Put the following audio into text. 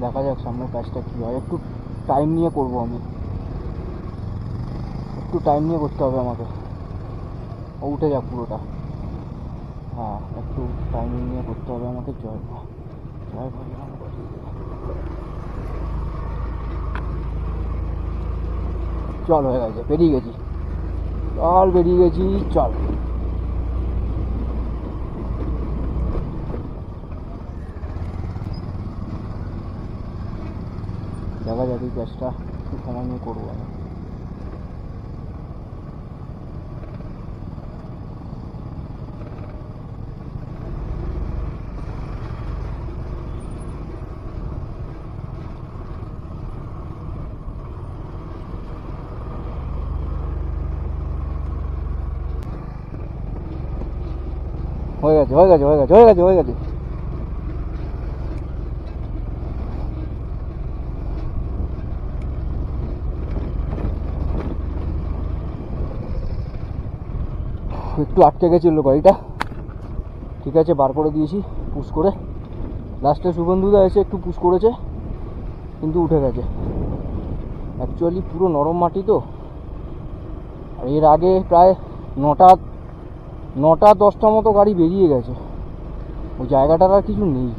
দেখা যাক সামনের কাজটা কী হয়। একটু টাইম নিয়ে করব আমি। একটু টাইম নিয়ে করতে হবে আমাকে। উঠে যাক পুরোটা। হ্যাঁ একটু টাইমিং নিয়ে করতে হবে আমাকে। জয় জয় চল হয়ে গেছে, বেরিয়ে গেছি। চল, বেরিয়ে গেছি, চল। দেখা যাক এই কাজটা একটু সময় নিয়ে করব আমি হয়ে গেছে হয়ে গেছে হয়ে গেছে হয়ে গেছে হয়ে গেছে একটু আটকে গেছিল গাড়িটা। ঠিক আছে, বার করে দিয়েছি, পুশ করে। লাস্টে শুভেন্দুদা এসে একটু পুশ করেছে, কিন্তু উঠে গেছে। অ্যাকচুয়ালি পুরো নরম মাটি তো। আর এর আগে প্রায় নটা নটা, দশটা মতো গাড়ি বেরিয়ে গেছে। ওই জায়গাটার আর কিছু নেই।